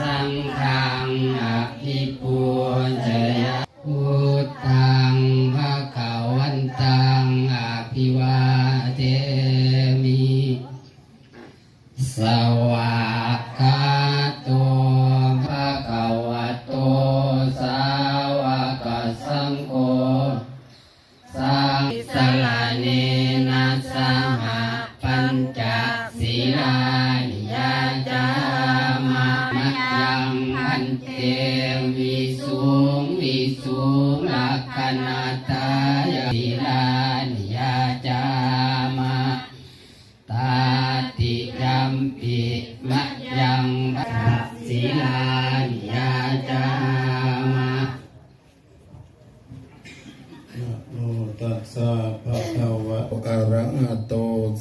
สังฆังอภิปูชยาพุทธังภะคะวันตังอภิวาเทมิสวากขา สังโฆสังสลาเนนาสหปัญจศีลานิยาจามามยังพันเตวิสุงวิสุงลักขณาตา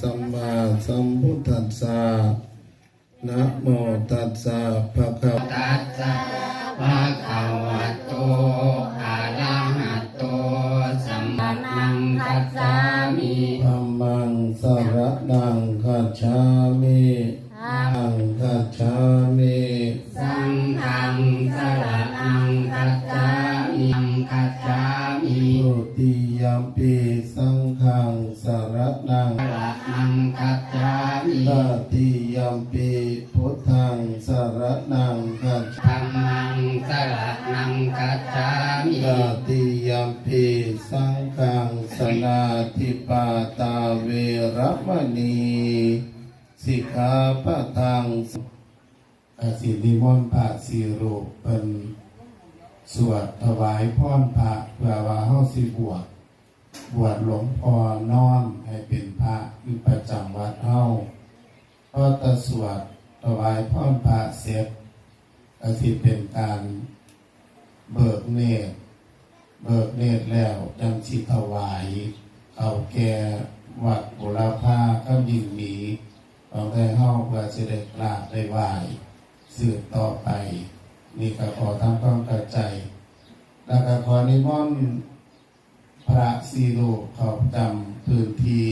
สัมมาสัมพุทธัสสะนะโมตัสสะภะคะตัสสะภะคะวะโตอะระหะโตสัมมานังคัสสามิธัมมังสรนังคัจฉามิ ฆังสรนังสรณังคัจฉามิตติยัมปิพุทธังสรนังคัจฉาธัมมังสรณังคัจฉามิตติยัมปิสังฆังสนาธิปาตาเวรมณีสิกขาปะทังอาสินิมนต์พระสีรูปเป็นสวดถวายพรพระเพื่อว่าเฮาสิบวช บวชหลวงพ่อนอนให้เป็นพระอยู่ประจำวัดเฮาพอตะสวดถวายพรพระเสร็จก็สิเป็นการเบิกเนตรเบิกเนตรแล้วจังสิถวายเอาแก่วัดบุรพาก็ยิ่งมีเอาได้ห้องเพื่อจะได้กราบได้ไหว้สืบต่อไป นี่ก็ขอทำความเข้าใจ แล้วก็ขอนิมนต์ พระสีโลกเขาจำพื้นที่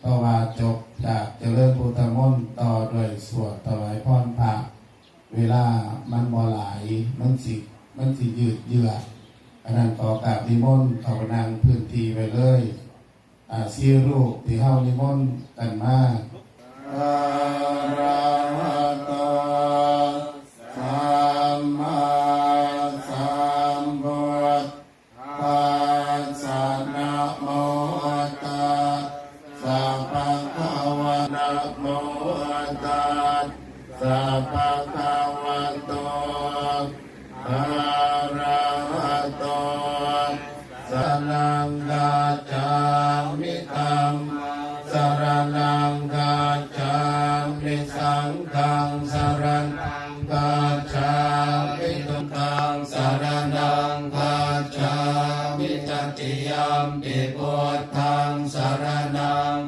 เพราะว่าจบจากเจริญพุทธมนต์ต่อด้วยสวดถวายพรพระ เวลามันบ่หลายมันสิมันสิยืดเยื้ออันนั้นขอกราบนิมนต์เขานางพื้นที่ไปเลยอาซีรูปที่เฮานิมนต์กันมาอ อัตตาสัพพะคาวะโตอะระหะโตสัลังกาจามิธรรมสรนังกาจามิสังฆังสรนังกาจามิตุตังสรนังกาจามิจติยามปิโพธังสรนัง